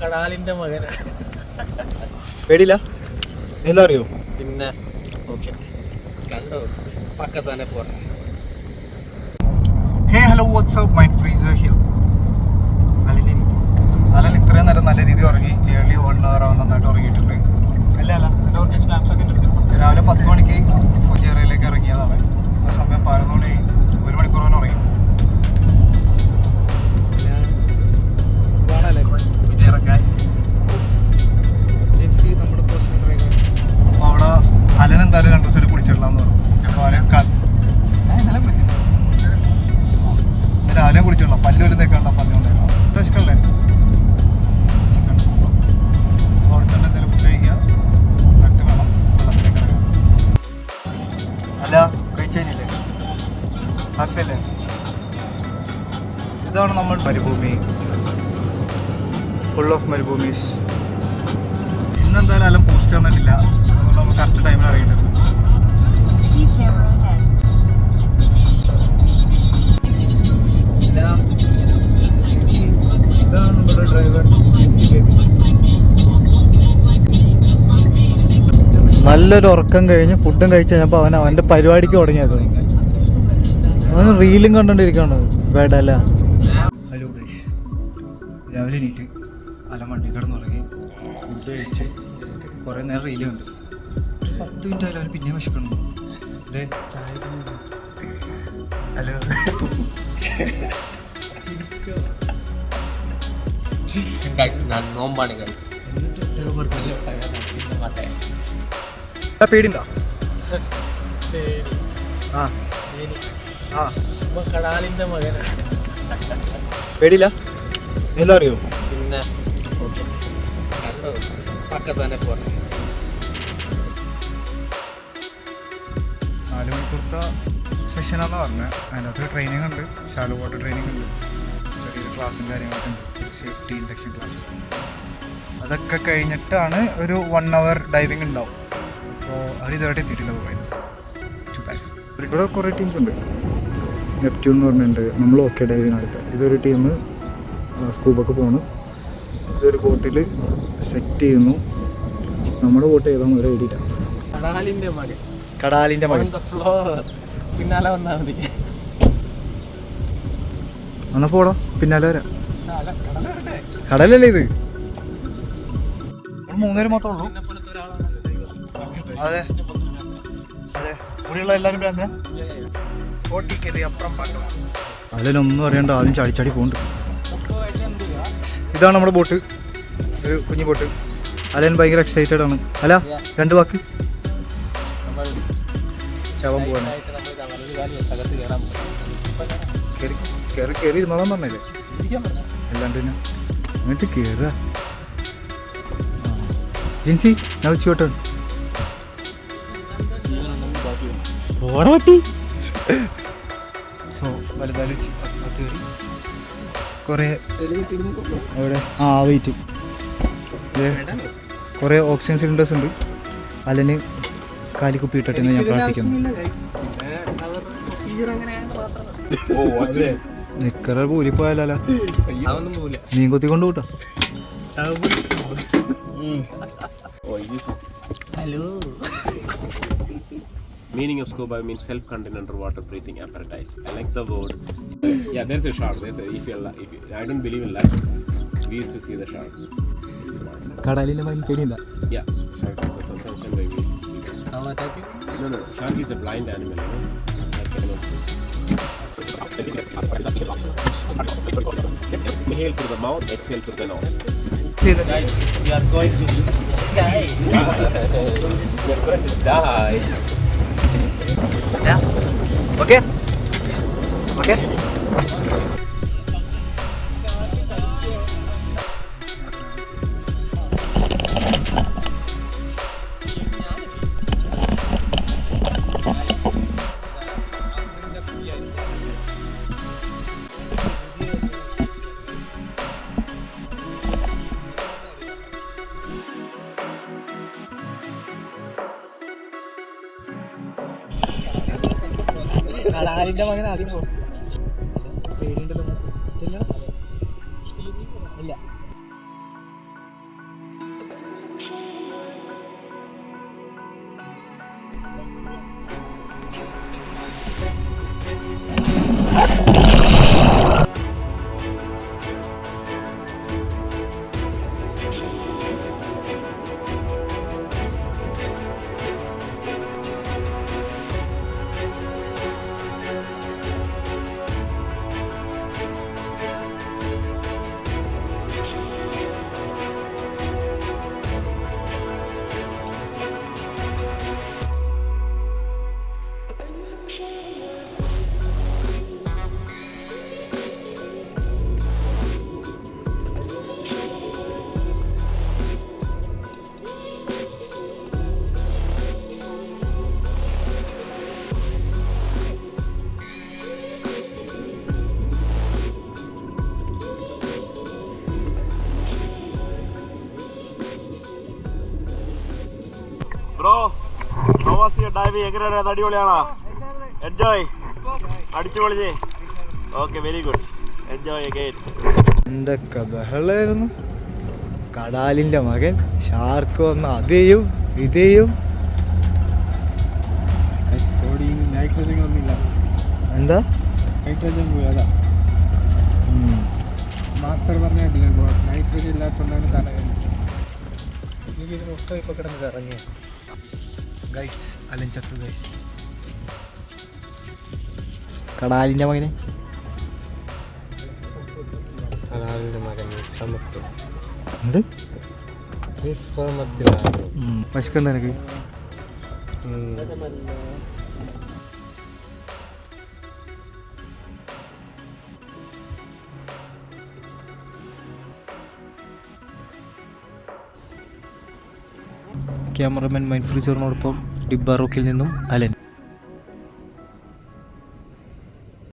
കടാലിന്റെ മകനാണ്. പേടിയില്ല? എന്താ അറിയോ? പിന്നെ ഓക്കെ. കണ്ടോ? പക്കത്തന്നെ പോട്ടെ ഹേ ഹലോ വാട്സ്ആപ്പ് മൈൻഡ് ഫ്രീസർ ഹിൽ അലൻ അലൻ ഇത്രയും നേരം നല്ല രീതിയിൽ ഉറങ്ങി ഏർലി വൺ അവർ ആവും നന്നായിട്ട് ഉറങ്ങിയിട്ടുണ്ട്. അല്ല അല്ല എന്റെ കുറച്ച് സ്നാപ്സ് ഒക്കെ ഉണ്ട് രാവിലെ പത്ത് മണിക്ക് ഫുജേറയിലേക്ക് ഇറങ്ങിയതാണ്. ആ സമയം പതിനൊന്ന് മണി ഒരു മണിക്കൂർ തന്നെ ഉറങ്ങി. രാവിലെ കുടിച്ചുള്ള പല്ലുവലും തേക്കാനുള്ള പറഞ്ഞുകൊണ്ടായിരുന്നു ഇഷ്ടമല്ലേ ഇതാണ് നമ്മൾ മരുഭൂമി. ഫുൾ ഓഫ് മരുഭൂമീസ്. ഇന്നെന്തായാലും അലം പോസ്റ്റ് തന്നിട്ടില്ല അതുകൊണ്ട് നമ്മൾ കറക്റ്റ് ടൈമിൽ അറിയുന്നുണ്ട് നല്ലൊരു ഉറക്കം കഴിഞ്ഞ് ഫുഡും കഴിച്ച് കഴിഞ്ഞപ്പോൾ അവൻ അവന്റെ പരിപാടിക്ക് തുടങ്ങിയത്. അവൻ റീലും കണ്ടോണ്ടിരിക്കുകയാണ് വേടല്ല ഹലോ ഗൈസ് രാവിലെ എണീറ്റ് അല വണ്ടി കിടന്ന് തുടങ്ങി ഫുഡ് കഴിച്ച് കുറേ നേരം റീൽ കണ്ടു. പത്ത് മിനിറ്റ് ആയാലും അവൻ പിന്നെയും വിശക്കണം ഇതേ ചായ ഹലോ. ഗൈസ് ഞാൻ നോമ്പാണ് ഗൈസ് പേടിണ്ടോ ആ. ആ. കടാലിന്റെ മകൻ പേടിയില്ല? എന്താ അറിയോ? പിന്നെ തന്നെ പോട്ടെ നാല് മണിക്കൂറത്തെ സെഷനാന്ന് പറഞ്ഞത് അതിനകത്ത് ട്രെയിനിങ് ഉണ്ട്. ഷാലോ വാട്ടർ ട്രെയിനിങ് ഉണ്ട്. ചെറിയൊരു ക്ലാസ്സും കാര്യങ്ങളൊക്കെ ഉണ്ട്. സേഫ്റ്റി ഇൻഡക്ഷൻ ക്ലാസ് അതൊക്കെ കഴിഞ്ഞിട്ടാണ് ഒരു വൺ അവർ ഡൈവിങ് ഉണ്ടാവും. അപ്പോൾ അവർ ഇതുവരെ എത്തിയിട്ടില്ല ദുബായിൽ ഇവിടെ കുറേ ടീംസ് ഉണ്ട്. നെപ്റ്റ്യൂൺ എന്ന് പറഞ്ഞിട്ടുണ്ട്. നമ്മൾ ഓക്കെ ഡൈവിനടുത്ത് അടുത്ത ഇതൊരു ടീം സ്കൂബൊക്കെ പോണു. ഇതൊരു ബോട്ടിൽ സെറ്റ് ചെയ്യുന്നു. നമ്മുടെ ബോട്ട് ഏതാണ് ഒരു ഐഡിയ മകൻ. കടാലിന്റെ മകൻ. പിന്നാലെ വന്നാൽ മതി. എന്നാ പോടാ പിന്നാലെ വരാം. കടലല്ലേ ഇത്? മൂന്നേരം മാത്രമേ ഉള്ളൂ. അതെ. അതെ. കൂടെയുള്ള എല്ലാവരും ഭ്രാന്ത ബോട്ടിൽ കയറി അപ്പുറം പാട്ട്. അതിലൊന്നും അറിയണ്ട ആദ്യം ചാടി ചാടി പോകുന്നുണ്ട് ഇതാണ് നമ്മുടെ ബോട്ട്. ഒരു കുഞ്ഞു ബോട്ട്. അലൻ ഭയങ്കര എക്സൈറ്റഡ് ആണ്. അല്ല രണ്ട് വാക്ക്. ചാവാൻ പോവാണ്. കയറി കയറി ഇരുന്നോളാൻ പറഞ്ഞല്ലേ? അല്ലാണ്ട് പിന്നെ എന്നിട്ട് കയറുക ജിൻസി ഞാൻ ഉച്ചോട്ട് ഓട പട്ടി. സോ വലുതാലും കയറി. കുറേ എവിടെ? ആ വെയിറ്റ് കുറേ ഓക്സിജൻ സിലിണ്ടേഴ്സ് ഉണ്ട്. അലന് കാലിക്കുപ്പി ഇട്ടിട്ട് എന്ന് ഞാൻ പ്രാർത്ഥിക്കുന്നു. നിക്കറ പൂരിപ്പോയാലോ മീൻ കൊത്തി കൊണ്ട് കൂട്ടാ hello. Meaning of scuba means self-contained underwater breathing apparatus. I like the word. Yeah, there's a shark. There's a, if you, if you, I don't believe in life. We used to see the shark. കടലിലെ മീൻ പേടിയില്ല Yeah, shark is a substantial way we used to see that. നമ്മൾ attack No, no, shark is a blind animal. You know? I cannot see. Inhale through the mouth, exhale through the nose. Guys, we are going to die. You're going to die. Okay okay കടാലിന്റെ മകൻ ആദ്യം പോകും പേരുണ്ടല്ലോ. ചെല്ലണം. ഇല്ല. Bro diving എങ്ങനെയാണ്? അടിപൊളിയാണോ? Enjoy അടിച്ചു okay very good enjoy again എന്തൊക്കെ ബഹളായിരുന്നു കടാലിന്റെ മകൻ ഷാർക്ക് വന്ന അതേയും ഇതേയും. എന്താ? നൈട്രജൻ പോയി അതാ. ഉം. മാസ്റ്റർ പറഞ്ഞ നൈട്രജൻ ഇല്ലാത്തതുകൊണ്ടാണ് തലവേദന. എനിക്ക് ഇതിനൊക്കെ ഇപ്പോൾ കിടന്ന് ഇറങ്ങി ഗൈസ് അലൻ ചത്തു ഗൈസ് കടാലിന്റെ മകനെ. എന്ത്? വിശ്രമത്തിലാണ്. പശുക്കണ്ട എനിക്ക് ക്യാമറമാൻ മൈൻ ഫ്രീസറിനോടൊപ്പം ഡിബാറോക്കിൽ നിന്നും അലൻ.